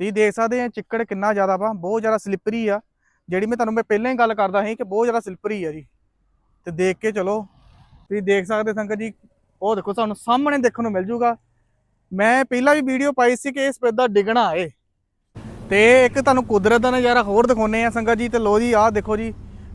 ਤੁਸੀਂ ਦੇਖ ਸਕਦੇ ਆ ਚਿੱਕੜ ਕਿੰਨਾ ਜ਼ਿਆਦਾ ਵਾ, ਬਹੁਤ ਜ਼ਿਆਦਾ ਸਲਿੱਪਰੀ ਆ। ਜਿਹੜੀ ਮੈਂ ਤੁਹਾਨੂੰ ਮੈਂ ਪਹਿਲਾਂ ਹੀ ਗੱਲ ਕਰਦਾ ਸੀ ਕਿ ਬਹੁਤ ਜ਼ਿਆਦਾ ਸਲਿੱਪਰੀ ਆ ਜੀ। ਤੇ ਦੇਖ ਕੇ ਚਲੋ, ਤੁਸੀਂ ਦੇਖ ਸਕਦੇ ਸੰਗਤ ਜੀ, ਉਹ ਦੇਖੋ ਤੁਹਾਨੂੰ ਸਾਹਮਣੇ ਦੇਖਣ ਨੂੰ ਮਿਲ ਜੂਗਾ। ਮੈਂ ਪਹਿਲਾਂ ਵੀ ਵੀਡੀਓ ਪਾਈ ਸੀ ਕਿ ਇਸ ਪੈਦਾ ਡਿੱਗਣਾ ਏ। ਤੇ ਇੱਕ ਤੁਹਾਨੂੰ ਕੁਦਰਤ ਦਾ ਨਜ਼ਾਰਾ ਹੋਰ ਦਿਖਾਉਨੇ ਆ ਸੰਗਤ ਜੀ, ਤੇ ਲੋ ਜੀ, ਆਹ ਦੇਖੋ ਜੀ,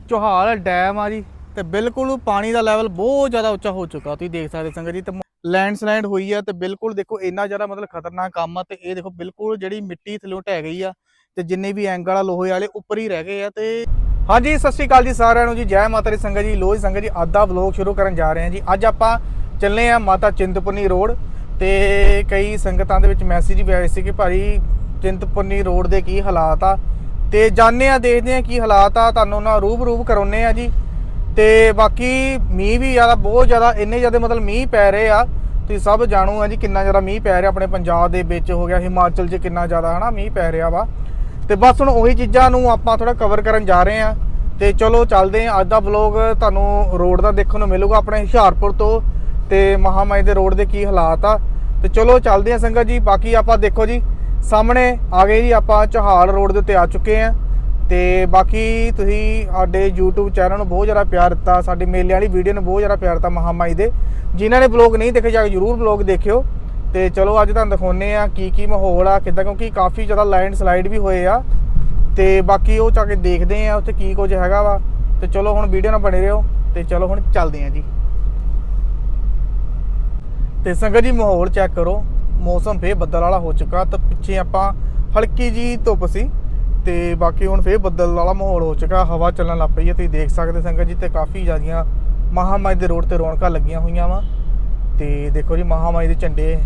ਚੋਹਾਲ ਡੈਮ ਆ ਜੀ, ਤੇ ਬਿਲਕੁਲ ਪਾਣੀ ਦਾ ਲੈਵਲ ਬਹੁਤ ਜ਼ਿਆਦਾ ਉੱਚਾ ਹੋ ਚੁੱਕਾ, ਤੁਸੀਂ ਦੇਖ ਸਕਦੇ ਸੰਗਤ ਜੀ, ਤੇ ਲੈਂਡਸਲਾਈਡ ਹੋਈ ਆ ਤੇ ਬਿਲਕੁਲ ਦੇਖੋ ਇੰਨਾ ਜ਼ਿਆਦਾ ਮਤਲਬ ਖਤਰਨਾਕ ਕੰਮ ਆ ਤੇ ਇਹ ਦੇਖੋ ਬਿਲਕੁਲ ਜਿਹੜੀ ਮਿੱਟੀ ਥੱਲੋਂ ਢਹਿ ਗਈ ਆ ਤੇ ਜਿੰਨੇ ਵੀ ਐਂਗਲ ਆ ਲੋਹੇ ਵਾਲੇ ਉੱਪਰ ਹੀ ਰਹਿ ਗਏ ਆ ਤੇ ਹਾਂਜੀ, ਸਤਿ ਸ਼੍ਰੀ ਅਕਾਲ ਜੀ ਸਾਰਿਆਂ ਨੂੰ ਜੀ, ਜੈ ਮਾਤਾ ਦੀ ਸੰਗਤ ਜੀ, ਲੋਹ ਦੀ ਸੰਗਤ ਜੀ, ਅੱਜ ਦਾ ਵਲੌਗ ਸ਼ੁਰੂ ਕਰਨ ਜਾ ਰਹੇ ਹਾਂ ਜੀ। ਅੱਜ ਆਪਾਂ ਚੱਲੇ ਆ ਮਾਤਾ ਚਿੰਤਪੁਰਨੀ ਰੋਡ ਤੇ ਕਈ ਸੰਗਤਾਂ ਦੇ ਵਿੱਚ ਮੈਸੇਜ ਵੀ ਆਏ ਸੀ ਕਿ ਭਾਈ ਚਿੰਤਪੁਰਨੀ ਰੋਡ ਦੇ ਕੀ ਹਾਲਾਤ ਆ ਤੇ ਜਾਣਦੇ ਆ ਦੇਖਦੇ ਆ ਕੀ ਹਾਲਾਤ ਆ, ਤੁਹਾਨੂੰ ਨਾ ਰੂਬ ਰੂਬ ਕਰਾਉਨੇ ਆ ਜੀ। ਤੇ ਬਾਕੀ ਮੀਂਹ ਵੀ ਜ਼ਿਆਦਾ, ਬਹੁਤ ਜ਼ਿਆਦਾ, ਇੰਨੇ ਜ਼ਿਆਦਾ ਮਤਲਬ ਮੀਂਹ ਪੈ ਰਹੇ ਆ। ਤੁਸੀਂ ਸਭ ਜਾਣੂ ਆ ਜੀ ਕਿੰਨਾ ਜ਼ਿਆਦਾ ਮੀਂਹ ਪੈ ਰਿਹਾ। ਆਪਣੇ ਪੰਜਾਬ ਦੇ ਵਿੱਚ ਹੋ ਗਿਆ, ਹਿਮਾਚਲ 'ਚ ਕਿੰਨਾ ਜ਼ਿਆਦਾ ਹਨਾ ਮੀਂਹ ਪੈ ਰਿਹਾ ਵਾ। ਤੇ ਬਸ ਹੁਣ ਉਹੀ ਚੀਜ਼ਾਂ ਨੂੰ ਆਪਾਂ ਥੋੜਾ ਕਵਰ ਕਰਨ ਜਾ ਰਹੇ ਆ ਤੇ ਚਲੋ ਚੱਲਦੇ ਆ ਅੱਜ ਦਾ ਵਲੌਗ ਤੁਹਾਨੂੰ ਰੋਡ ਦਾ ਦੇਖਣ ਨੂੰ ਮਿਲੂਗਾ ਆਪਣੇ ਹੁਸ਼ਿਆਰਪੁਰ ਤੋਂ। ਤੇ ਮਹਾਮਾਈ ਦੇ ਰੋਡ ਦੇ ਕੀ ਹਾਲਾਤ ਆ। ਤੇ ਚਲੋ ਚੱਲਦੇ ਆ ਸੰਗਤ ਜੀ, ਬਾਕੀ ਆਪਾਂ ਦੇਖੋ ਜੀ, ਸਾਹਮਣੇ ਆ ਗਏ ਜੀ ਆਪਾਂ ਚਹਾਲ ਰੋਡ ਦੇ ਉੱਤੇ ਆ ਚੁੱਕੇ ਆ ਤੇ ਬਾਕੀ ਤੁਸੀਂ ਸਾਡੇ YouTube ਚੈਨਲ ਨੂੰ ਬਹੁਤ ਜ਼ਿਆਦਾ ਪਿਆਰ ਦਿੱਤਾ, ਸਾਡੇ ਮੇਲੇ ਵਾਲੀ ਵੀਡੀਓ ਨੂੰ ਬਹੁਤ ਜ਼ਿਆਦਾ ਪਿਆਰ ਦਿੱਤਾ ਮਹਾਮਾਈ ਦੇ। ਜਿਨ੍ਹਾਂ ਨੇ ਵਲੌਗ ਨਹੀਂ ਦੇਖੇ, ਜਾ ਕੇ ਜਰੂਰ ਵਲੌਗ ਦੇਖਿਓ। ਤੇ ਚਲੋ ਅੱਜ ਤੁਹਾਨੂੰ ਦਿਖਾਉਨੇ ਆ ਕੀ ਕੀ ਮਾਹੌਲ ਆ, ਕਿੱਦਾਂ, ਕਿਉਂਕਿ ਕਾਫੀ ਜ਼ਿਆਦਾ ਲੈਂਡ ਸਲਾਈਡ ਵੀ ਹੋਏ ਆ। ਤੇ ਬਾਕੀ ਉਹ ਜਾ ਕੇ ਦੇਖਦੇ ਆ ਉੱਥੇ ਕੀ ਕੁਝ ਹੈਗਾ ਵਾ। ਤੇ ਚਲੋ ਹੁਣ ਵੀਡੀਓ ਨਾਲ ਬਣੇ ਰਹੋ, ਤੇ ਚਲੋ ਹੁਣ ਚੱਲਦੇ ਆ ਜੀ। ਤੇ ਸੰਗਤ ਜੀ ਮਾਹੌਲ ਚੈੱਕ ਕਰੋ, ਮੌਸਮ ਫੇਰ ਬੱਦਲ ਵਾਲਾ ਹੋ ਚੁੱਕਾ, ਤਾਂ ਪਿੱਛੇ ਆਪਾਂ ਹਲਕੀ ਜੀ ਧੁੱਪ ਸੀ। ਤੇ ਬਾਕੀ ਹੁਣ ਫੇਰ ਬੱਦਲ ਵਾਲਾ ਮਾਹੌਲ ਹੋ ਚੁੱਕਾ, ਹਵਾ ਚੱਲਣ ਲੱਗ ਪਈ ਹੈ। ਤੁਸੀਂ ਦੇਖ ਸਕਦੇ ਸੰਗਤ ਜੀ, ਤੇ ਕਾਫੀ ਜ਼ਿਆਦੀਆਂ ਮਹਾਮਾਈ ਦੇ ਰੋਡ ਤੇ ਰੌਣਕਾਂ ਲੱਗੀਆਂ ਹੋਈਆਂ ਵਾ। ਤੇ ਦੇਖੋ ਜੀ, ਮਹਾਮਾਈ ਦੇ ਝੰਡੇ।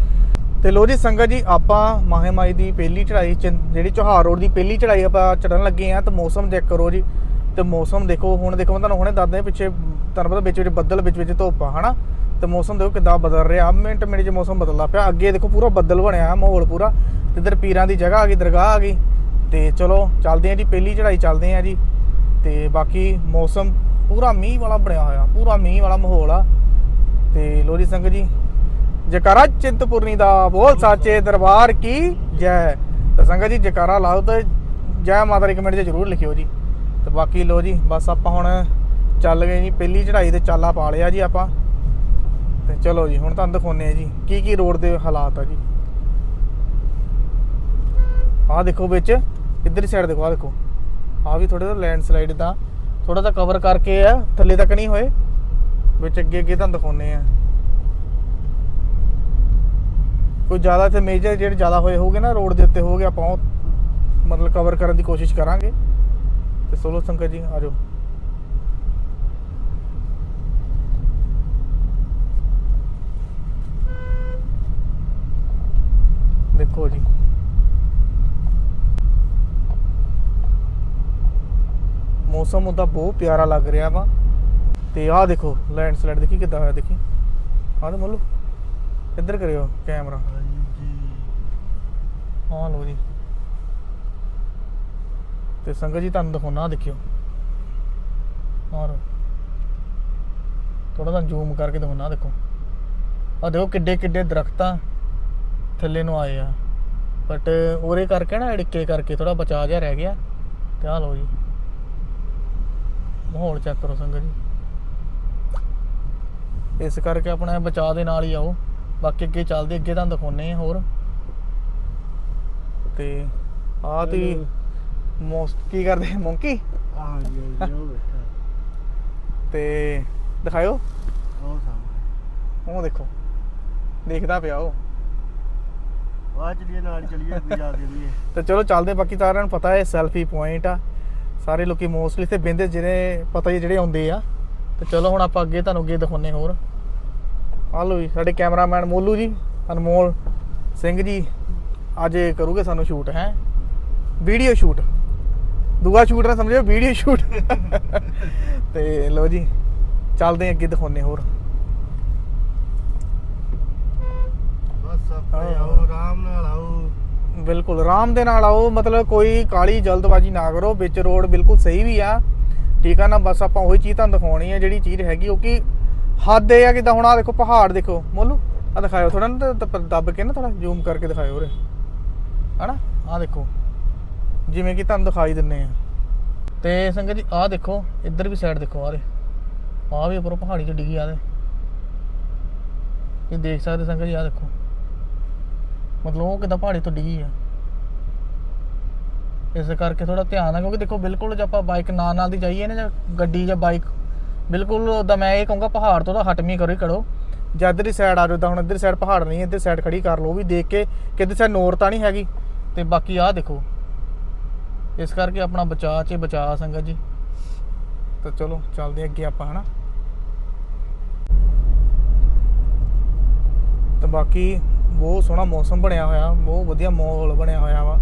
ਤੇ ਲੋ ਜੀ ਸੰਗਤ ਜੀ, ਆਪਾਂ ਮਹਾਮਾਈ ਦੀ ਪਹਿਲੀ ਚੜ੍ਹਾਈ, ਚ- ਜਿਹੜੀ ਚੋਹਾਰ ਰੋਡ ਦੀ ਪਹਿਲੀ ਚੜ੍ਹਾਈ ਆਪਾਂ ਚੜਨ ਲੱਗੇ ਆ, ਤਾਂ ਮੌਸਮ ਚੈੱਕ ਕਰੋ ਜੀ। ਤੇ ਮੌਸਮ ਦੇਖੋ, ਹੁਣ ਦੇਖੋ, ਮੈਂ ਤੁਹਾਨੂੰ ਹੁਣੇ ਦੱਸਦਾ ਪਿੱਛੇ ਤੁਹਾਨੂੰ ਪਤਾ ਵਿੱਚ ਵਿੱਚ ਬੱਦਲ ਵਿੱਚ ਵਿੱਚ ਧੁੱਪ ਆ, ਹਨਾ? ਤੇ ਮੌਸਮ ਦੇਖੋ ਕਿੱਦਾਂ ਬਦਲ ਰਿਹਾ। ਮਿੰਟ ਮਿੰਟ 'ਚ ਮੌਸਮ ਬਦਲਦਾ ਪਿਆ। ਅੱਗੇ ਦੇਖੋ ਪੂਰਾ ਬੱਦਲ ਬਣਿਆ ਮਾਹੌਲ ਪੂਰਾ। ਤੇ ਇਧਰ ਪੀਰਾਂ ਦੀ ਜਗ੍ਹਾ ਆ ਗਈ, ਦਰਗਾਹ ਆ ਗਈ। ਤੇ ਚਲੋ ਚੱਲਦੇ ਆ ਜੀ, ਪਹਿਲੀ ਚੜ੍ਹਾਈ ਚੱਲਦੇ ਆ ਜੀ। ਤੇ ਬਾਕੀ ਮੌਸਮ ਪੂਰਾ ਮੀਂਹ ਵਾਲਾ ਬਣਿਆ ਹੋਇਆ, ਪੂਰਾ ਮੀਂਹ ਵਾਲਾ ਮਾਹੌਲ ਆ। ਤੇ ਲੋਰੀ ਸੰਗਤ ਜੀ, ਜਕਾਰਾ ਚਿੰਤਪੁਰਨੀ ਦਾ, ਬੋਲ ਸਾਚੇ ਦਰਬਾਰ ਕੀ ਜੈ। ਤੇ ਸੰਗਤ ਜੀ, ਜਕਾਰਾ ਲਾਓ ਤੇ ਜੈ ਮਾਤਾ ਦੀ ਕਮੈਂਟ 'ਚ ਜ਼ਰੂਰ ਲਿਖਿਓ ਜੀ। ਤੇ ਬਾਕੀ ਲੋ ਜੀ, ਬਸ ਆਪਾਂ ਹੁਣ ਚੱਲ ਗਏ ਜੀ, ਪਹਿਲੀ ਚੜ੍ਹਾਈ ਤੇ ਚਾਲਾ ਪਾ ਲਿਆ ਜੀ ਆਪਾਂ। ਤੇ ਚਲੋ ਜੀ, ਹੁਣ ਤੁਹਾਨੂੰ ਦਿਖਾਉਨੇ ਆ ਜੀ, ਕੀ ਕੀ ਰੋਡ ਦੇ ਹਾਲਾਤ ਆ ਜੀ। ਆਹ ਦੇਖੋ ਵਿੱਚ। ਇੱਧਰ ਸਾਈਡ ਦੇਖੋ, ਆਹ ਦੇਖੋ। ਆਹ ਵੀ ਥੋੜਾ ਜਿਹਾ ਲੈਂਡ ਦਾ ਥੋੜਾ ਜਿਹਾ ਕਵਰ ਕਰਕੇ ਆ, ਥੱਲੇ ਤੱਕ ਨਹੀਂ ਹੋਏ। ਵਿੱਚ ਅੱਗੇ ਅੱਗੇ ਤੁਹਾਨੂੰ ਦਿਖਾਉਨੇ ਆ। ਕੋਈ ਜ਼ਿਆਦਾ ਤੇ ਮੇਜਰ ਜਿਹੜੇ ਜ਼ਿਆਦਾ ਹੋਏ ਹੋਗੇ ਨਾ ਰੋਡ ਦੇ ਉੱਤੇ ਹੋਗੇ ਆਪਾਂ ਉਹ ਮਤਲਬ ਕਵਰ ਕਰਨ ਦੀ ਕੋਸ਼ਿਸ਼ ਕਰਾਂਗੇ। ਤੇ ਸੋਲੋ ਸੰਕਰ ਜੀ, ਆ ਜਾਓ। ਦੇਖੋ ਜੀ। ਮੌਸਮ ਉਹਦਾ ਬਹੁਤ ਪਿਆਰਾ ਲੱਗ ਰਿਹਾ ਵਾ। ਤੇ ਆਹ ਦੇਖੋ ਲੈਂਡ ਸਲਾਈਡ ਦੇਖੀ ਕਿੱਦਾਂ ਹੋਇਆ ਦੇਖੀ। ਆਹ ਤੇ ਮੱਲੂ ਇੱਧਰ ਕਰਿਓ ਕੈਮਰਾ ਹਾਂ ਲੋ ਜੀ। ਤੇ ਸੰਗਤ ਜੀ ਤੁਹਾਨੂੰ ਦਿਖਾਉਣਾ ਦੇਖਿਓ। ਔਰ ਥੋੜਾ ਜਿਹਾ ਜ਼ੂਮ ਕਰਕੇ ਦਿਖਾਉਣਾ ਦੇਖੋ। ਆ ਦੇਖੋ ਕਿੱਡੇ ਕਿੱਡੇ ਦਰਖਤਾਂ ਥੱਲੇ ਨੂੰ ਆਏ ਆ। ਬਟ ਉਹਦੇ ਕਰਕੇ ਨਾ ਅੜਿੱਕੇ ਕਰਕੇ ਥੋੜਾ ਬਚਾ ਜਿਹਾ ਰਹਿ ਗਿਆ। ਤੇ ਆ ਲੋ ਜੀ। ਮਾਹੌਲ ਚੈੱਕ ਕਰੋ ਸੰਗਤ ਜੀ। ਇਸ ਕਰਕੇ ਆਪਣਾ ਬਚਾ ਦੇ ਨਾਲ ਹੀ ਆਓ। ਬਾਕੀ ਅੱਗੇ ਚੱਲਦੇ ਅੱਗੇ ਤੁਹਾਨੂੰ ਦਿਖਾਉਨੇ ਆ ਹੋਰ। ਤੇ ਆ ਤੀ ਮੋਸਟ ਕੀ ਕਰਦੇ? ਮੌਂਕੀ? ਹਾਂ ਜੀ ਜੀ ਉਹ ਬੈਠਾ। ਤੇ ਦਿਖਾਇਓ। ਉਹ ਸਾਹਮਣੇ। ਉਹ ਦੇਖੋ। ਦੇਖਦਾ ਪਿਆ ਉਹ। ਆ ਚਲੀਏ ਨਾਲ ਚਲੀਏ ਅੱਗੇ ਜਾ ਕੇ ਵੀ ਤੇ ਚਲੋ ਚੱਲਦੇ ਬਾਕੀ ਸਾਰਿਆਂ ਨੂੰ ਪਤਾ ਹੈ ਸੈਲਫੀ ਪੁਆਇੰਟ ਆ। ਸਾਰੇ ਲੋਕੀ ਮੋਸਟਲੀ ਇੱਥੇ ਬਿੰਦੇ ਜਿਹੜੇ ਪਤਾ ਹੀ ਜਿਹੜੇ ਆਉਂਦੇ ਆ। ਤੇ ਚਲੋ ਹੁਣ ਆਪਾਂ ਅੱਗੇ ਤੁਹਾਨੂੰ ਅੱਗੇ ਦਿਖਾਉਨੇ ਹੋਰ। ਆ ਲਓ ਜੀ, ਸਾਡੇ ਕੈਮਰਾਮੈਨ ਮੋਲੂ ਜੀ, ਅਨਮੋਲ ਸਿੰਘ ਜੀ, ਅੱਜ ਕਰੂਗੇ ਸਾਨੂੰ ਸ਼ੂਟ ਹੈ? ਵੀਡੀਓ ਸ਼ੂਟ ਦੂਆ ਸ਼ੂਟ ਨਾ ਸਮਝਿਓ ਵੀਡੀਓ ਸ਼ੂਟ ਤੇ ਲਓ ਜੀ, ਚੱਲਦੇ ਅੱਗੇ ਦਿਖਾਉਨੇ ਹੋਰ। ਬਸ ਆਪਣੇ ਆਓ, ਆਰਾਮ ਨਾਲ ਆਓ। ਬਿਲਕੁਲ, ਆਰਾਮ ਦੇ ਨਾਲ ਆਓ, ਮਤਲਬ ਕੋਈ ਕਾਲੀ ਜਲਦਬਾਜ਼ੀ ਨਾ ਕਰੋ, ਵਿੱਚ ਰੋਡ ਬਿਲਕੁਲ ਸਹੀ ਵੀ ਆ। ਠੀਕ ਆ ਨਾ, ਬਸ ਆਪਾਂ ਉਹੀ ਚੀਜ਼ ਤੁਹਾਨੂੰ ਦਿਖਾਉਣੀ ਆ, ਜਿਹੜੀ ਚੀਜ਼ ਹੈਗੀ, ਉਹ ਕਿ ਹੱਦ ਇਹ ਆ ਕਿ ਹੁਣ ਆ ਦੇਖੋ, ਪਹਾੜ ਦੇਖੋ। ਮੋਲੂ ਆ ਦਿਖਾਇਓ ਥੋੜਾ ਨਾ, ਦ- ਦ- ਦੱਬ ਕੇ ਨਾ ਥੋੜਾ ਜ਼ੂਮ ਕਰਕੇ ਦਿਖਾਇਓ ਉਰੇ। ਹਨਾ? ਆਹ ਦੇਖੋ, ਜਿਵੇਂ ਕਿ ਤੁਹਾਨੂੰ ਦਿਖਾਈ ਦਿੰਨੇ ਆ। ਤੇ ਸੰਗਤ ਜੀ, ਆਹ ਦੇਖੋ, ਇੱਧਰ ਵੀ ਸਾਈਡ ਦੇਖੋ ਆਰੇ ਦੇ ਆਹ ਵੀ ਉੱਪਰੋਂ ਪਹਾੜੀ ਚ ਡਿੱਗੀ ਆ ਦੇ ਇਹ ਦੇਖ ਸਕਦੇ ਸੰਗਤ ਜੀ, ਆਹ ਦੇਖੋ। ਮਤਲਬ ਉਹ ਕਿਦਾਂ ਪਹਾੜੀ ਤੋਂ ਡਿੱਗੀ ਆ? ਇਸ ਕਰਕੇ ਥੋੜਾ ਧਿਆਨ ਆ ਕਿਉਂਕਿ ਦੇਖੋ ਬਿਲਕੁਲ ਜੇ ਆਪਾਂ ਬਾਈਕ ਨਾਲ ਨਾਲ ਦੀ ਜਾਈਏ ਨਾ ਜਾਂ ਗੱਡੀ ਜਾਂ ਬਾਈਕ ਬਿਲਕੁਲ ਉਹਦਾ ਮੈਂ ਇਹ ਕਹੂੰਗਾ ਪਹਾੜ ਤੋਂ ਤਾਂ ਹਟਵੀਂ ਕਰੋ ਹੀ ਕਰੋ। ਜਾਂ ਇੱਧਰ ਦੀ ਸਾਈਡ ਆ ਜਾਓ ਤਾਂ ਹੁਣ ਇੱਧਰ ਸਾਈਡ ਪਹਾੜ ਨਹੀਂ ਇੱਧਰ ਸਾਈਡ ਖੜੀ ਕਰ ਲਓ, ਉਹ ਵੀ ਦੇਖ ਕੇ ਕਿ ਸਾਈਡ ਨੋਰ ਤਾਂ ਨਹੀਂ ਹੈਗੀ। ਤੇ ਬਾਕੀ ਆਹ ਦੇਖੋ, ਇਸ ਕਰਕੇ ਆਪਣਾ ਬਚਾਅ 'ਚ ਬਚਾਅ ਸੰਗਤ ਜੀ। ਤਾਂ ਚਲੋ, ਚੱਲਦੇ ਅੱਗੇ ਆਪਾਂ, ਹਨਾ? ਤਾਂ ਬਾਕੀ ਬਹੁਤ ਸੋਹਣਾ ਮੌਸਮ ਬਣਿਆ ਹੋਇਆ, ਬਹੁਤ ਵਧੀਆ ਮਾਹੌਲ ਬਣਿਆ ਹੋਇਆ ਵਾ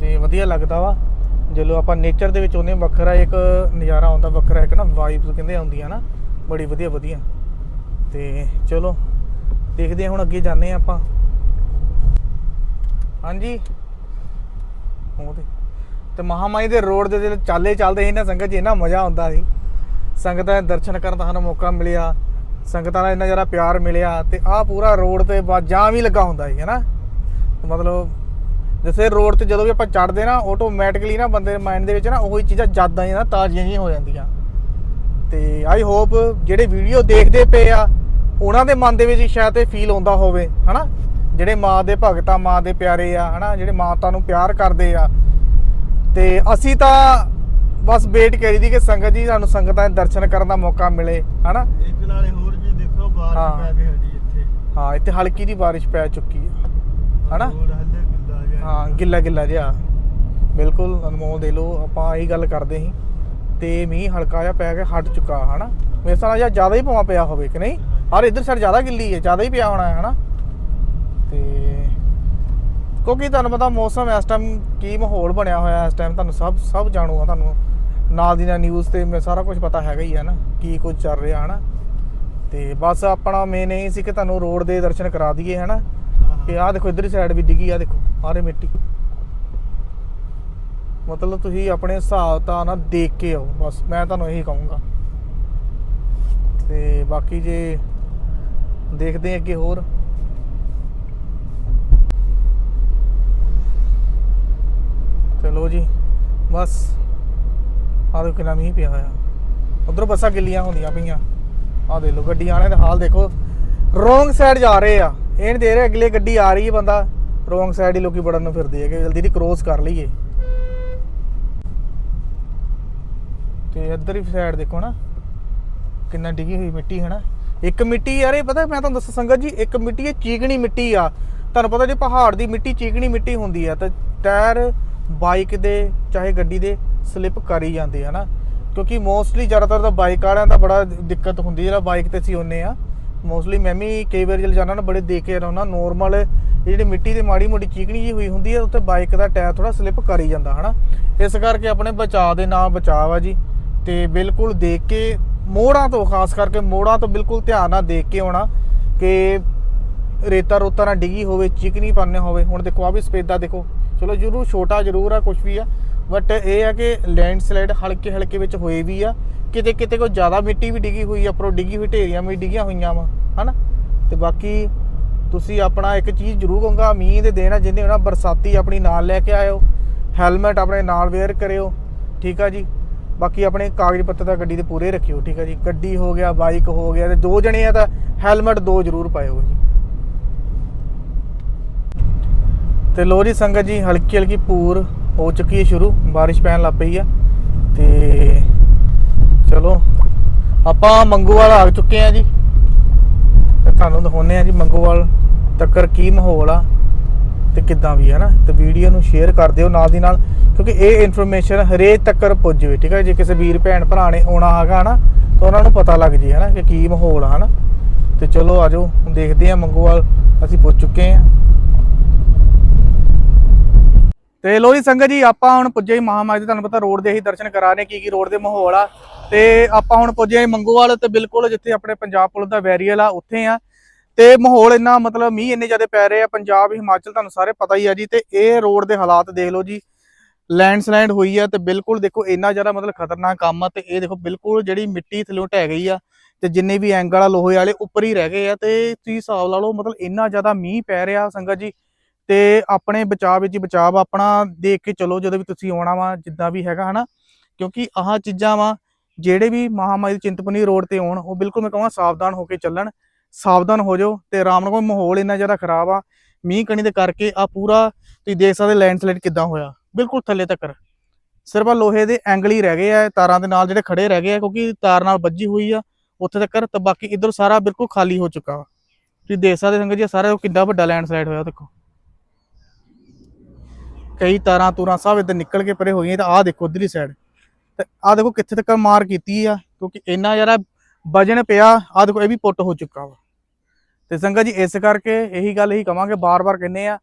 ਤੇ ਵਧੀਆ ਲੱਗਦਾ ਵਾ। ਜਦੋਂ ਆਪਾਂ ਨੇਚਰ ਦੇ ਵਿੱਚ ਉਹਨੇ ਵੱਖਰਾ ਇੱਕ ਨਜ਼ਾਰਾ ਆਉਂਦਾ, ਵੱਖਰਾ ਇੱਕ ਨਾ ਵਾਈਬਸ ਕਹਿੰਦੇ ਆਉਂਦੀਆਂ ਨਾ, ਬੜੀ ਵਧੀਆ ਵਧੀਆ। ਤੇ ਚਲੋ, ਦੇਖਦੇ ਹਾਂ ਹੁਣ ਅੱਗੇ ਜਾਂਦੇ ਹਾਂ ਆਪਾਂ। ਹਾਂਜੀ। ਉਹ ਤੇ ਤੇ ਮਹਾਮਾਈ ਦੇ ਰੋਡ ਦੇ ਜਿਹੜੇ ਚਾਲੇ ਚੱਲਦੇ ਸੀ ਨਾ ਸੰਗਤ ਜੀ, ਇੰਨਾ ਮਜ਼ਾ ਆਉਂਦਾ ਸੀ। ਸੰਗਤਾਂ ਦੇ ਦਰਸ਼ਨ ਕਰਨ ਦਾ ਸਾਨੂੰ ਮੌਕਾ ਮਿਲਿਆ। ਸੰਗਤਾਂ ਦਾ ਇੰਨਾ ਜ਼ਿਆਦਾ ਪਿਆਰ ਮਿਲਿਆ ਤੇ ਆਹ ਪੂਰਾ ਰੋਡ ਤੇ ਜਾਮ ਹੀ ਲੱਗਾ ਹੁੰਦਾ ਸੀ ਹੈਨਾ ਤੇ ਮਤਲਬ ਜਿਵੇਂ ਰੋਡ ਤੇ ਜਦੋਂ ਵੀ ਆਪਾਂ ਚੜਦੇ ਨਾ ਆਟੋਮੈਟਿਕਲੀ ਨਾ ਬੰਦੇ ਦੇ ਮਾਈਂਡ ਦੇ ਵਿੱਚ ਨਾ ਉਹੀ ਚੀਜ਼ਾਂ ਯਾਦਾਂ ਜਿਹੀਆਂ ਨਾ ਤਾਜ਼ੀਆਂ ਜਿਹੀਆਂ ਹੋ ਜਾਂਦੀਆਂ। ਤੇ ਆਈ ਹੋਪ ਜਿਹੜੇ ਵੀਡੀਓ ਦੇਖਦੇ ਪਏ ਆ, ਉਹਨਾਂ ਦੇ ਮਨ ਦੇ ਵਿੱਚ ਸ਼ਾਇਦ ਇਹ ਫੀਲ ਆਉਂਦਾ ਹੋਵੇ, ਹਨਾ? ਜਿਹੜੇ ਮਾਂ ਦੇ ਭਗਤਾ, ਮਾਂ ਦੇ ਪਿਆਰੇ ਆ, ਹਨਾ? ਜਿਹੜੇ ਮਾਤਾ ਨੂੰ ਪਿਆਰ ਕਰਦੇ ਆ। ਤੇ ਅਸੀਂ ਤਾਂ ਬਸ ਵੇਟ ਕਰੀ ਦੀ ਕਿ ਸੰਗਤ ਜੀ ਸਾਨੂੰ ਸੰਗਤਾਂ ਦੇ ਦਰਸ਼ਨ ਕਰਨ ਦਾ ਮੌਕਾ ਮਿਲੇ, ਹਨਾ? ਇੱਕ ਨਾਲੇ ਹਾਂ। ਪੈ ਇੱਥੇ। ਹਾਂ ਇੱਥੇ ਹਲਕੀ ਦੀ ਬਾਰਿਸ਼ ਪੈ ਚੁੱਕੀ ਆ। ਹਨਾ? ਰੋਡ ਹੱਲੇ ਗਿੱਲਾ ਜਿਹਾ ਹਾਂ ਗਿੱਲਾ ਗਿੱਲਾ ਜਿਹਾ। ਬਿਲਕੁਲ ਅਨਮੋਲ ਦੇ ਲੋ ਆਪਾਂ ਇਹੀ ਗੱਲ ਕਰਦੇ ਸੀ। ਤੇ ਮੀਂਹ ਹਲਕਾ ਜਿਹਾ ਪੈ ਕੇ ਹਟ ਚੁੱਕਾ ਹਨਾ? ਮੇਰੇ ਸਾਲ ਜਾਂ ਜ਼ਿਆਦਾ ਹੀ ਪਵਾ ਪਿਆ ਹੋਵੇ ਕਿ ਨਹੀਂ? ਹਰ ਇੱਧਰ ਸਾਈਡ ਜ਼ਿਆਦਾ ਗਿੱਲੀ ਹੈ ਜ਼ਿਆਦਾ ਹੀ ਪਿਆ ਹੋਣਾ ਹੈ ਹਨਾ? ਤੇ ਕਿਉਂਕਿ ਤੁਹਾਨੂੰ ਪਤਾ ਮੌਸਮ ਇਸ ਟਾਈਮ ਕੀ ਮਾਹੌਲ ਬਣਿਆ ਹੋਇਆ ਇਸ ਟਾਈਮ ਤੁਹਾਨੂੰ ਸਭ ਸਭ ਜਾਣੂਗਾ ਤੁਹਾਨੂੰ। ਨਾਲ ਦੀ ਨਾਲ ਨਿਊਜ਼ ਤੇ ਮੈਂ ਸਾਰਾ ਕੁਝ ਪਤਾ ਹੈਗਾ ਹੀ ਹੈ ਨਾ ਕੀ ਕੁਝ ਚੱਲ ਰਿਹਾ ਹਨਾ? ਤੇ ਬਸ ਆਪਣਾ ਮੇਨ ਇਹ ਸੀ ਕਿ ਤੁਹਾਨੂੰ ਰੋਡ ਦੇ ਦਰਸ਼ਨ ਕਰਾ ਦਈਏ ਹਨਾ। ਕਿ ਆਹ ਦੇਖੋ ਇਧਰ ਸਾਈਡ ਵੀ ਡਿੱਗੀ ਆ ਦੇਖੋ ਆਰੇ ਮਿੱਟੀ। ਮਤਲਬ ਤੁਸੀਂ ਆਪਣੇ ਹਿਸਾਬ ਤਾਂ ਨਾ ਦੇਖ ਕੇ ਆਓ ਬਸ ਮੈਂ ਤੁਹਾਨੂੰ ਇਹੀ ਕਹੂੰਗਾ। ਤੇ ਬਾਕੀ ਜੇ ਦੇਖਦੇ ਹਾਂ ਅੱਗੇ ਹੋਰ। ਚਲੋ ਜੀ ਬਸ। ਆਹ ਦੇਖੋ ਕਿੰਨਾ ਮੀਂਹ ਪਿਆ ਹੋਇਆ। ਉਧਰੋਂ ਬੱਸਾਂ ਗਿੱਲੀਆਂ ਹੁੰਦੀਆਂ ਪਈਆਂ। ਆਹ ਦੇਖ ਲਓ ਗੱਡੀਆਂ ਵਾਲਿਆਂ ਦਾ ਹਾਲ ਦੇਖੋ। ਰੋਂਗ ਸਾਈਡ ਜਾ ਰਹੇ ਆ। ਇਹ ਨਹੀਂ ਦੇ ਰਹੇ ਅਗਲੇ ਗੱਡੀ ਆ ਰਹੀ ਹੈ ਬੰਦਾ। ਰੋਂਗ ਸਾਈਡ ਹੀ ਲੋਕੀ ਬੜਨ ਨੂੰ ਫਿਰਦੇ ਹੈਗੇ। ਜਲਦੀ ਦੀ ਕ੍ਰੋਸ ਕਰ ਲਈਏ। ਤੇ ਇੱਧਰ ਹੀ ਸਾਈਡ ਦੇਖੋ ਨਾ। ਕਿੰਨਾ ਡਿੱਗੀ ਹੋਈ ਮਿੱਟੀ ਹੈ ਨਾ ਇੱਕ ਮਿੱਟੀ ਯਾਰ, ਇਹ ਪਤਾ ਮੈਂ ਤੁਹਾਨੂੰ ਦੱਸਾਂ ਸੰਗਤ ਜੀ, ਇੱਕ ਮਿੱਟੀ ਇਹ ਚੀਕਣੀ ਮਿੱਟੀ ਆ। ਤੁਹਾਨੂੰ ਪਤਾ ਜੇ ਪਹਾੜ ਦੀ ਮਿੱਟੀ, ਚੀਕਣੀ ਮਿੱਟੀ ਹੁੰਦੀ ਆ, ਤੇ ਟਾਇਰ ਬਾਈਕ ਦੇ, ਚਾਹੇ ਗੱਡੀ ਦੇ ਸਲਿੱਪ ਕਰ ਹੀ ਜਾਂਦੇ ਆ ਨਾ ਕਿਉਂਕਿ ਮੋਸਟਲੀ ਜ਼ਿਆਦਾਤਰ ਤਾਂ ਬਾਈਕ ਵਾਲਿਆਂ ਦਾ ਬੜਾ ਦਿੱਕਤ ਹੁੰਦੀ ਜਿਹੜਾ ਬਾਈਕ ਤੇ ਅਸੀਂ ਹੁੰਨੇ ਆ ਮੋਸਟਲੀ ਮੈਂ ਵੀ ਕਈ ਵਾਰ ਜਲ ਜਾਣਾ ਨਾ, ਬੜੇ ਦੇਖ ਕੇ ਰਹਿਣਾ ਨੋਰਮਲ ਜਿਹੜੀ ਮਿੱਟੀ 'ਤੇ ਮਾੜੀ ਮੋਟੀ ਚੀਕਣੀ ਜੀ ਹੋਈ ਹੁੰਦੀ ਹੈ ਉੱਤੇ ਬਾਈਕ ਦਾ ਟਾਇਰ ਥੋੜਾ ਸਲਿੱਪ ਕਰ ਹੀ ਜਾਂਦਾ, ਹਨਾ। ਇਸ ਕਰਕੇ ਆਪਣੇ ਬਚਾਅ ਦੇ ਨਾਲ ਬਚਾਅ ਆ ਜੀ। ਤੇ ਬਿਲਕੁਲ ਦੇਖ ਕੇ ਮੋੜਾਂ ਤੋਂ, ਖਾਸ ਕਰਕੇ ਮੋੜਾਂ ਤੋਂ ਬਿਲਕੁਲ ਧਿਆਨ ਨਾਲ ਦੇਖ ਕੇ ਆਉਣਾ ਕਿ ਰੇਤਾ ਰੋਤਾ ਨਾ ਡਿੱਗੀ ਹੋਵੇ ਚਿਕਨੀ ਪਾਣੇ ਹੋਵੇ। ਹੁਣ ਦੇਖੋ ਆ ਵੀ ਸਪੇਦਾ ਦੇਖੋ। ਚਲੋ, ਜ਼ਰੂਰ ਛੋਟਾ ਜ਼ਰੂਰ ਆ ਕੁਝ ਵੀ ਆ। ਬਟ ਇਹ ਆ ਕਿ ਲੈਂਡਸਲਾਈਡ ਹਲਕੇ ਹਲਕੇ ਵਿੱਚ ਹੋਏ ਵੀ ਆ। ਕਿਤੇ ਕਿਤੇ ਕੋਈ ਜ਼ਿਆਦਾ ਮਿੱਟੀ ਵੀ ਡਿੱਗੀ ਹੋਈ ਆ, ਉੱਪਰੋਂ ਡਿੱਗੀ ਹੋਈ, ਢੇਰੀਆਂ ਵੀ ਡਿੱਗੀਆਂ ਹੋਈਆਂ ਵਾ, ਹਨਾ? ਤੇ ਬਾਕੀ ਤੁਸੀਂ ਆਪਣਾ ਇੱਕ ਚੀਜ਼ ਜ਼ਰੂਰ ਕਹੂੰਗਾ ਮੀਂਹ ਦੇ ਦਿਨ ਆ ਜਿੰਨੇ ਹੋਣਾ ਬਰਸਾਤੀ ਆਪਣੀ ਨਾਲ ਲੈ ਕੇ ਆਇਓ। ਹੈਲਮਟ ਆਪਣੇ ਨਾਲ ਵੇਅਰ ਕਰਿਓ, ਠੀਕ ਆ ਜੀ? ਬਾਕੀ ਆਪਣੇ ਕਾਗਜ਼ ਪੱਤਰ ਤਾਂ ਗੱਡੀ ਦੇ ਪੂਰੇ ਰੱਖਿਓ, ਠੀਕ ਆ ਜੀ? ਗੱਡੀ ਹੋ ਗਿਆ ਬਾਈਕ ਹੋ ਗਿਆ, ਤੇ ਦੋ ਜਣੇ ਆ ਤਾਂ ਹੈਲਮਟ ਦੋ ਜ਼ਰੂਰ ਪਾਇਓ ਜੀ। ਤੇ ਲੋ ਜੀ ਸੰਗਤ ਜੀ, ਹਲਕੀ ਹਲਕੀ ਪੂਰ ਹੋ ਚੁੱਕੀ ਹੈ ਸ਼ੁਰੂ, ਬਾਰਿਸ਼ ਪੈਣ ਲੱਗ ਪਈ ਆ, ਤੇ ਚਲੋ, ਆਪਾਂ ਮੰਗੋਵਾਲ ਆ ਚੁੱਕੇ ਆ ਜੀ। ਤੁਹਾਨੂੰ ਦਿਖਾਉਂਦੇ ਆ ਜੀ ਮੰਗੋਵਾਲ ਤੱਕਰ ਕੀ ਮਾਹੌਲ ਆ ਤੇ ਕਿੱਦਾਂ ਵੀ ਹੈ ਨਾ, ਤੇ ਵੀਡੀਓ ਨੂੰ ਸ਼ੇਅਰ ਕਰ ਦਿਓ ਨਾਲ ਦੀ ਨਾਲ, ਕਿਉਂਕਿ ਇਹ ਇਨਫੋਰਮੇਸ਼ਨ ਹਰੇਕ ਤੱਕਰ ਪੁੱਜ ਜਾਵੇ ਠੀਕ ਹੈ ਜੇ? ਕਿਸੇ ਵੀਰ ਭੈਣ ਭਰਾ ਨੇ ਆਉਣਾ ਹੈਗਾ ਨਾ, ਤਾਂ ਉਹਨਾਂ ਨੂੰ ਪਤਾ ਲੱਗ ਜੇ ਹੈ ਨਾ ਕਿ ਕੀ ਮਾਹੌਲ ਆ ਨਾ ਤੇ ਚਲੋ ਆਜੋ ਹੁਣ ਦੇਖਦੇ ਆ ਮੰਗੋਵਾਲ, ਅਸੀਂ ਪੁੱਜ ਚੁੱਕੇ ਆ ਤੇ ਲੋ ਜੀ ਸੰਗਤ ਜੀ, ਆਪਾਂ ਹੁਣ ਪੁੱਜੇ ਹੀ ਮਹਾਮਾਈ ਦੇ, ਤੁਹਾਨੂੰ ਪਤਾ ਰੋਡ ਦੇ ਹੀ ਦਰਸ਼ਨ ਕਰਾ ਰਹੇ ਕੀ ਕੀ ਰੋਡ ਦੇ ਮਾਹੌਲ ਆ। ਤੇ ਆਪਾਂ ਹੁਣ ਪੁੱਜੇ ਹਾਂ ਮੰਗੋਵਾਲ ਤੇ ਬਿਲਕੁਲ ਜਿੱਥੇ ਆਪਣੇ ਪੰਜਾਬ ਪੁਲਿਸ ਦਾ ਵੈਰੀਅਲ ਆ, ਉੱਥੇ ਆ। ਤੇ ਮਾਹੌਲ ਇੰਨਾ ਮਤਲਬ ਮੀਂਹ ਇੰਨੇ ਜ਼ਿਆਦਾ ਪੈ ਰਹੇ ਆ, ਪੰਜਾਬ, ਹਿਮਾਚਲ ਤੁਹਾਨੂੰ ਸਾਰੇ ਪਤਾ ਹੀ ਆ ਜੀ। ਤੇ ਇਹ ਰੋਡ ਦੇ ਹਾਲਾਤ ਦੇਖ ਲਓ ਜੀ, ਲੈਂਡਸਲਾਈਡ ਹੋਈ ਆ ਤੇ ਬਿਲਕੁਲ ਦੇਖੋ ਇੰਨਾ ਜ਼ਿਆਦਾ ਮਤਲਬ ਖਤਰਨਾਕ ਕੰਮ ਆ ਤੇ ਇਹ ਦੇਖੋ ਬਿਲਕੁਲ ਜਿਹੜੀ ਮਿੱਟੀ ਥੱਲੋਂ ਢਹਿ ਗਈ ਆ ਤੇ ਜਿੰਨੇ ਵੀ ਐਂਗਲ ਆ ਲੋਹੇ ਵਾਲੇ ਉੱਪਰ ਹੀ ਰਹਿ ਗਏ ਆ ਤੇ ਤੁਸੀਂ ਹਿਸਾਬ ਲਾ ਲਓ ਮਤਲਬ ਇੰਨਾ ਜ਼ਿਆਦਾ ਮੀਂਹ ਪੈ ਰਿਹਾ ਸੰਗਤ ਜੀ। ਤੇ ਆਪਣੇ ਬਚਾਅ ਵਿੱਚ ਹੀ ਬਚਾਅ ਆਪਣਾ ਦੇਖ ਕੇ ਚਲੋ ਜਦੋਂ ਵੀ ਤੁਸੀਂ ਆਉਣਾ ਵਾ, ਜਿੱਦਾਂ ਵੀ ਹੈਗਾ, ਹਨਾ? ਕਿਉਂਕਿ ਆਹ ਚੀਜ਼ਾਂ ਵਾ, ਜਿਹੜੇ ਵੀ ਮਹਾਮਾਈ ਚਿੰਤਪੁਰਨੀ ਰੋਡ ਤੇ ਆਉਣ, ਉਹ ਬਿਲਕੁਲ ਮੈਂ ਕਹਾਂ ਸਾਵਧਾਨ ਹੋ ਕੇ ਚੱਲਣ, ਸਾਵਧਾਨ ਹੋ ਜਾਓ ਤੇ ਆਰਾਮ ਨਾਲ ਕੋਈ ਮਾਹੌਲ ਇੰਨਾ ਜ਼ਿਆਦਾ ਖਰਾਬ ਆ, ਮੀਂਹ ਕਣੀ ਦੇ ਕਰਕੇ ਆ ਪੂਰਾ ਤੁਸੀਂ ਦੇਖ ਸਕਦੇ ਲੈਂਡਸਲਾਈਡ ਕਿੱਦਾਂ ਹੋਇਆ, ਬਿਲਕੁਲ ਥੱਲੇ ਤੱਕ ਸਿਰਫ ਆਹ ਲੋਹੇ ਦੇ ਐਂਗਲ ਹੀ ਰਹਿ ਗਏ ਆ, ਤਾਰਾਂ ਦੇ ਨਾਲ ਜਿਹੜੇ ਖੜੇ ਰਹਿ ਗਏ ਆ, ਕਿਉਂਕਿ ਤਾਰ ਨਾਲ ਵੱਜੀ ਹੋਈ ਆ, ਉੱਥੇ ਤੱਕ ਤੇ ਬਾਕੀ ਇਧਰ ਸਾਰਾ ਬਿਲਕੁਲ ਖਾਲੀ ਹੋ ਚੁੱਕਾ ਵਾ। ਤੁਸੀਂ ਦੇਖ ਸਕਦੇ ਸੰਗਤ ਜੀ ਸਾਰਾ ਕਿੰਨਾ ਵੱਡਾ ਲੈਂਡਸਲਾਈਡ ਹੋਇਆ, ਦੇਖੋ। ਕਈ ਤਾਰਾਂ ਤੂਰਾਂ ਸਭ ਇੱਧਰ ਨਿਕਲ ਕੇ ਪਰੇ ਹੋਈਆਂ ਤਾਂ ਆਹ ਦੇਖੋ ਉਧਰਲੀ ਸਾਈਡ ਤੇ ਆਹ ਦੇਖੋ ਕਿੱਥੇ ਤੱਕ ਮਾਰ ਕੀਤੀ ਆ, ਕਿਉਂਕਿ ਇੰਨਾ ਜ਼ਿਆਦਾ ਵਜਨ ਪਿਆ, ਆਹ ਦੇਖੋ ਇਹ ਵੀ ਪੁੱਟ ਹੋ ਚੁੱਕਾ ਵਾ। ਤੇ ਸੰਗਤ ਜੀ, ਇਸ ਕਰਕੇ ਇਹੀ ਗੱਲ ਹੀ ਕਵਾਂਗੇ ਬਾਰ-ਬਾਰ ਕਹਿੰਦੇ ਆ।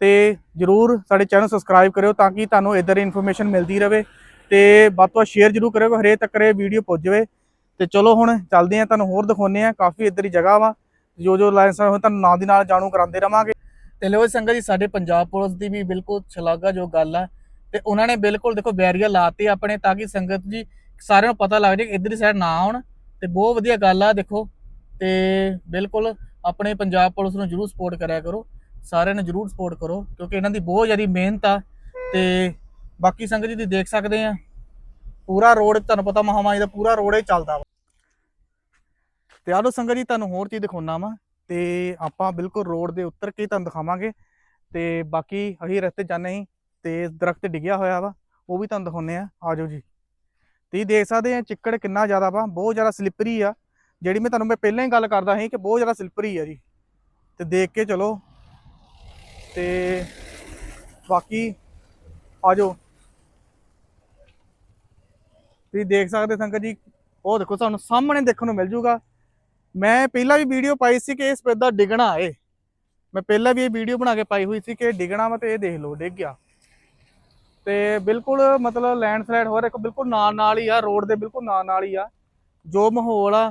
ਤੇ ਜਰੂਰ ਸਾਡੇ ਚੈਨਲ ਸਬਸਕ੍ਰਾਈਬ ਕਰਿਓ ਤਾਂ ਕਿ ਤੁਹਾਨੂੰ ਇਧਰ ਇਨਫੋਰਮੇਸ਼ਨ ਮਿਲਦੀ ਰਹੇ ਤੇ ਵੱਧ ਤੋਂ ਵੱਧ ਸ਼ੇਅਰ ਜਰੂਰ ਕਰਿਓ ਕਿ ਹਰੇਕ ਤੱਕ ਇਹ ਵੀਡੀਓ ਪਹੁੰਚ ਜਾਵੇ। ਤੇ ਚਲੋ ਹੁਣ ਚੱਲਦੇ ਆ, ਤੁਹਾਨੂੰ ਹੋਰ ਦਿਖਾਉਂਦੇ ਆ, ਕਾਫੀ ਇੱਧਰ ਹੀ ਜਗ੍ਹਾ ਵਾ। ਜੋ ਜੋ ਲਾਇਸੈਂਸ ਹੋਏ ਤੁਹਾਨੂੰ ਨਾਲ ਦੀ ਨਾਲ ਜਾਣੂ ਕਰਾਉਂਦੇ ਰਵਾਂਗੇ। ਤੇ ਲੋ ਸੰਗਤ ਜੀ, ਸਾਡੇ ਪੰਜਾਬ ਪੁਲਿਸ ਦੀ ਵੀ ਬਿਲਕੁਲ ਸ਼ਲਾਘਾ ਜੋ ਗੱਲ ਆ ਤੇ ਉਹਨਾਂ ਨੇ ਬਿਲਕੁਲ ਦੇਖੋ ਬੈਰੀਅਰ ਲਾਤੇ ਆਪਣੇ ਤਾਂ ਕਿ ਸੰਗਤ ਜੀ ਸਾਰਿਆਂ ਨੂੰ ਪਤਾ ਲੱਗ ਜਾਏ ਕਿ ਇਧਰਲੀ ਸਾਈਡ ਨਾ ਆਉਣ ਤੇ ਬਹੁਤ ਵਧੀਆ ਗੱਲ ਆ ਦੇਖੋ ਤੇ ਬਿਲਕੁਲ ਆਪਣੇ ਪੰਜਾਬ ਪੁਲਿਸ ਨੂੰ ਜਰੂਰ ਸਪੋਰਟ ਕਰਿਆ ਕਰੋ, ਸਾਰਿਆਂ ਨੂੰ ਜਰੂਰ ਸਪੋਰਟ ਕਰੋ ਕਿਉਂਕਿ ਇਹਨਾਂ ਦੀ ਬਹੁਤ ਜ਼ਿਆਦਾ ਮਿਹਨਤ ਆ ਤੇ ਬਾਕੀ ਸੰਗਤ ਜੀ ਦੀ ਦੇਖ ਸਕਦੇ ਆ, ਪੂਰਾ ਰੋਡ ਤੁਹਾਨੂੰ ਪਤਾ ਮਹਾਮਾਈ ਦਾ ਪੂਰਾ ਰੋਡ ਹੀ ਚੱਲਦਾ ਵਾ। ਤੇ ਆਲੋ ਸੰਗਤ ਜੀ, ਤੁਹਾਨੂੰ ਹੋਰ ਚੀਜ਼ ਦਿਖਾਉਣਾ ਵਾ। ਤੇ ਆਪਾਂ ਬਿਲਕੁਲ ਰੋਡ ਦੇ ਉੱਤਰ ਕੇ ਤੁਹਾਨੂੰ ਦਿਖਾਵਾਂਗੇ ਤੇ ਬਾਕੀ ਅਸੀਂ ਰਸਤੇ ਜਾਂਦੇ ਸੀ ਤੇ ਦਰਖਤ ਡਿੱਗਿਆ ਹੋਇਆ ਵਾ, ਉਹ ਵੀ ਤੁਹਾਨੂੰ ਦਿਖਾਉਂਦੇ ਆ ਆਜੋ ਜੀ। ਤੁਸੀਂ ਦੇਖ ਸਕਦੇ ਆ ਚਿੱਕੜ ਕਿੰਨਾ ਜ਼ਿਆਦਾ ਵਾ, ਬਹੁਤ ਜ਼ਿਆਦਾ ਸਲਿੱਪਰੀ ਆ। ਜਿਹੜੀ ਮੈਂ ਤੁਹਾਨੂੰ ਮੈਂ ਪਹਿਲਾਂ ਹੀ ਗੱਲ ਕਰਦਾ ਸੀ ਕਿ ਬਹੁਤ ਜ਼ਿਆਦਾ ਸਲਿੱਪਰੀ ਆ ਜੀ। ਤੇ ਦੇਖ ਕੇ ਚਲੋ। ਤੇ ਬਾਕੀ ਆਜੋ ਤੁਸੀਂ ਦੇਖ ਸਕਦੇ ਸੰਗਤ ਜੀ, ਉਹ ਦੇਖੋ ਤੁਹਾਨੂੰ ਸਾਹਮਣੇ ਦੇਖਣ ਨੂੰ ਮਿਲ ਜੂਗਾ। ਮੈਂ ਪਹਿਲਾਂ ਵੀ ਵੀਡੀਓ ਪਾਈ ਸੀ ਕਿ ਇਸ ਪੈਦਾ ਡਿੱਗਣਾ ਏ। ਮੈਂ ਪਹਿਲਾਂ ਵੀ ਇਹ ਵੀਡੀਓ ਬਣਾ ਕੇ ਪਾਈ ਹੋਈ ਸੀ ਕਿ ਇਹ ਡਿੱਗਣਾ ਵਾ ਤੇ ਇਹ ਦੇਖ ਲਓ, ਡਿੱਗ ਗਿਆ। ਤੇ ਬਿਲਕੁਲ ਮਤਲਬ ਲੈਂਡਸਲਾਈਡ ਹੋ ਰਿਹਾ ਇੱਕ ਬਿਲਕੁਲ ਨਾਲ ਨਾਲ ਹੀ ਆ ਰੋਡ ਦੇ ਬਿਲਕੁਲ ਨਾਲ ਨਾਲ ਹੀ ਆ। ਜੋ ਮਾਹੌਲ ਆ,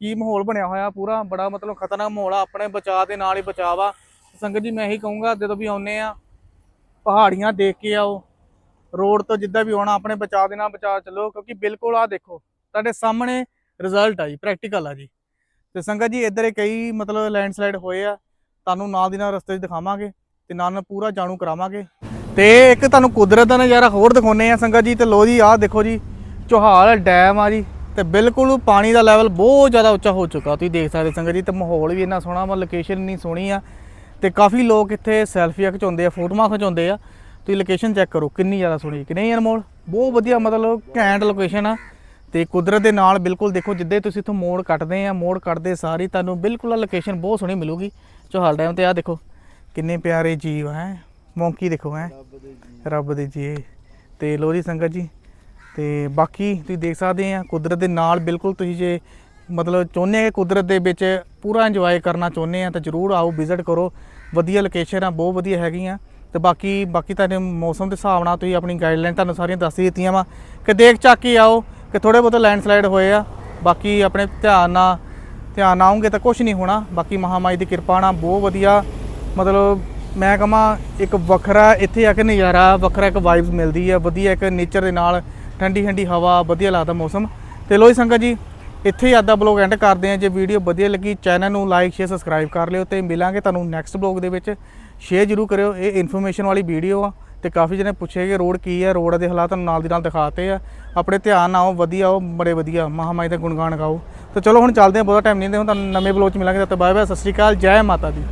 ਕੀ ਮਾਹੌਲ ਬਣਿਆ ਹੋਇਆ ਪੂਰਾ, ਬੜਾ ਮਤਲਬ ਖਤਰਨਾਕ ਮਾਹੌਲ ਆ, ਆਪਣੇ ਬਚਾਅ ਦੇ ਨਾਲ ਹੀ ਬਚਾਅ ਵਾ। ਸੰਗਤ ਜੀ, ਮੈਂ ਇਹੀ ਕਹੂੰਗਾ, ਜਦੋਂ ਵੀ ਆਉਨੇ ਆ, ਪਹਾੜੀਆਂ ਦੇਖ ਕੇ ਆਓ। ਰੋਡ ਤੋਂ ਜਿੱਦਾਂ ਵੀ ਆਉਣਾ, ਆਪਣੇ ਬਚਾਅ ਦੇ ਨਾਲ ਬਚਾਅ ਚੱਲੋ, ਕਿਉਂਕਿ ਬਿਲਕੁਲ ਆ ਦੇਖੋ, ਤੁਹਾਡੇ ਸਾਹਮਣੇ ਰਿਜ਼ਲਟ ਆ ਜੀ ਪ੍ਰੈਕਟੀਕਲ ਆ ਜੀ। ਤੇ ਸੰਗਤ ਜੀ, ਇੱਧਰ ਕਈ ਮਤਲਬ ਲੈਂਡਸਲਾਈਡ ਹੋਏ ਆ। ਤੁਹਾਨੂੰ ਨਾਲ ਦੀ ਨਾਲ ਰਸਤੇ 'ਚ ਦਿਖਾਵਾਂਗੇ ਤੇ ਨਾਲ ਨਾਲ ਪੂਰਾ ਜਾਣੂ ਕਰਾਵਾਂਗੇ। ਤੇ ਇੱਕ ਤੁਹਾਨੂੰ ਕੁਦਰਤ ਦਾ ਨਜ਼ਾਰਾ ਹੋਰ ਦਿਖਾਉਨੇ ਆ ਸੰਗਤ ਜੀ, ਤੇ ਲੋ ਜੀ, ਆਹ ਦੇਖੋ ਜੀ, ਚੋਹਾਲ ਡੈਮ ਆ ਜੀ, ਤੇ ਬਿਲਕੁਲ ਪਾਣੀ ਦਾ ਲੈਵਲ ਬਹੁਤ ਜ਼ਿਆਦਾ ਉੱਚਾ ਹੋ ਚੁੱਕਾ। ਤੁਸੀਂ ਦੇਖ ਸਕਦੇ ਸੰਗਤ ਜੀ, ਤੇ ਮਾਹੌਲ ਵੀ ਇੰਨਾ ਸੋਹਣਾ ਵਾ ਲੋਕੇਸ਼ਨ ਇੰਨੀ ਸੋਹਣੀ ਆ। ਤੇ ਕਾਫੀ ਲੋਕ ਇੱਥੇ ਸੈਲਫੀਆਂ ਖਿਚਾਉਂਦੇ ਆ, ਫੋਟੋਆਂ ਖਿਚਾਉਂਦੇ ਆ। ਤੁਸੀਂ ਲੋਕੇਸ਼ਨ ਚੈੱਕ ਕਰੋ, ਕਿੰਨੀ ਜ਼ਿਆਦਾ ਸੋਹਣੀ ਕਿ ਨਹੀਂ ਅਨਮੋਲ? ਬਹੁਤ ਵਧੀਆ ਮਤਲਬ ਘੈਂਟ ਲੋਕੇਸ਼ਨ ਆ। ਤੇ ਕੁਦਰਤ ਦੇ ਨਾਲ ਬਿਲਕੁਲ ਦੇਖੋ ਜਿੱਦੇ ਤੁਸੀਂ ਇੱਥੋਂ ਮੋੜ ਕੱਟਦੇ ਆ ਮੋੜ ਕੱਟਦੇ ਸਾਰੀ ਤੁਹਾਨੂੰ ਬਿਲਕੁਲ ਆ ਲੋਕੇਸ਼ਨ ਬਹੁਤ ਸੋਹਣੀ ਮਿਲੂਗੀ। ਚੋਹਾਲ ਡੈਮ ਤੇ ਆ ਦੇਖੋ ਕਿੰਨੇ ਪਿਆਰੇ ਜੀਵ ਹੈ? ਮੌਂਕੀ ਦੇਖੋ ਹੈ? ਰੱਬ ਦੇ ਜੀ। ਤੇ ਲੋਰੀ ਸੰਗਤ ਜੀ ਤੇ ਬਾਕੀ ਤੁਸੀਂ ਦੇਖ ਸਕਦੇ ਆ ਕੁਦਰਤ ਦੇ ਨਾਲ ਬਿਲਕੁਲ ਤੁਸੀਂ ਜੇ ਮਤਲਬ ਚਾਹੁੰਦੇ ਆ ਕੁਦਰਤ ਦੇ ਵਿੱਚ ਪੂਰਾ ਇੰਜੋਏ ਕਰਨਾ ਚਾਹੁੰਦੇ ਆ ਤਾਂ ਜਰੂਰ ਆਓ ਵਿਜ਼ਿਟ ਕਰੋ। ਵਧੀਆ ਲੋਕੇਸ਼ਨ ਆ ਬਹੁਤ ਵਧੀਆ ਹੈਗੀਆਂ। ਤੇ ਬਾਕੀ ਬਾਕੀ ਤੁਹਾਡੇ ਮੌਸਮ ਦੇ ਹਿਸਾਬ ਨਾਲ ਤੁਸੀਂ ਆਪਣੀ ਗਾਈਡਲਾਈਨ ਤੁਹਾਨੂੰ ਸਾਰੀਆਂ ਦੱਸ ਦਿੱਤੀਆਂ ਵਾ। ਕਿ ਦੇਖ ਚੱਕ ਕੇ ਆਓ ਕਿ ਥੋੜੇ ਬਹੁਤ ਲੈਂਡਸਲਾਈਡ ਹੋਏ ਆ, ਬਾਕੀ ਆਪਣੇ ਧਿਆਨ ਨਾਲ ਧਿਆਨ ਨਾਲ ਆਉਂਗੇ ਤਾਂ ਕੁਝ ਨਹੀਂ ਹੋਣਾ, ਬਾਕੀ ਮਹਾਮਾਈ ਦੀ ਕਿਰਪਾ ਨਾਲ ਬਹੁਤ ਵਧੀਆ। ਮਤਲਬ ਮੈਂ ਕਹਾਂ, ਇੱਕ ਵੱਖਰਾ ਇੱਥੇ ਆ ਕੇ ਨਜ਼ਾਰਾ, ਵੱਖਰਾ ਇੱਕ ਵਾਈਬਸ ਮਿਲਦੀ ਹੈ ਵਧੀਆ ਇੱਕ ਨੇਚਰ ਦੇ ਨਾਲ, ਠੰਡੀ ਠੰਡੀ ਹਵਾ, ਵਧੀਆ ਲੱਗਦਾ ਮੌਸਮ। ਤੇ ਲੋਈ ਸੰਗਤ ਜੀ, ਇੱਥੇ ਹੀ ਆਦਾ ਬਲੌਗ ਐਂਡ ਕਰਦੇ ਆ। ਜੇ ਵੀਡੀਓ ਵਧੀਆ ਲੱਗੀ ਚੈਨਲ ਨੂੰ ਲਾਈਕ ਸ਼ੇਅਰ ਸਬਸਕ੍ਰਾਈਬ ਕਰ ਲਿਓ ਤੇ ਮਿਲਾਂਗੇ ਤੁਹਾਨੂੰ ਨੈਕਸਟ ਬਲੌਗ ਦੇ ਵਿੱਚ। ਸ਼ੇਅਰ ਜਰੂਰ ਕਰਿਓ, ਇਹ ਇਨਫੋਰਮੇਸ਼ਨ ਵਾਲੀ ਵੀਡੀਓ ਆ। ਤੇ ਕਾਫੀ ਜਣੇ ਪੁੱਛਿਆ ਕਿ ਰੋਡ ਕੀ ਹੈ, ਰੋਡ ਦੇ ਹਾਲਾਤ ਤੁਹਾਨੂੰ ਨਾਲ ਦੀ ਨਾਲ ਦਿਖਾਤੇ ਆ। ਆਪਣੇ ਧਿਆਨ ਆਓ, ਵਧੀਆ ਉਹ ਬੜੇ ਵਧੀਆ ਮਹਾਮਾਈ ਦਾ ਗੁਣਗਾਨ ਗਾਓ। ਤੇ ਚਲੋ ਹੁਣ ਚੱਲਦੇ ਆ ਬਹੁਤਾ ਟਾਈਮ ਨਹੀਂ ਦੇ ਹੁਣ ਤੁਹਾਨੂੰ ਨਵੇਂ ਬਲੋਚ ਮਿਲਾਂਗੇ, ਤਦ ਤੱਕ ਬਾਏ ਬਾਏ ਸਤਿ ਸ਼੍ਰੀ ਅਕਾਲ, ਜੈ ਮਾਤਾ ਦੀ।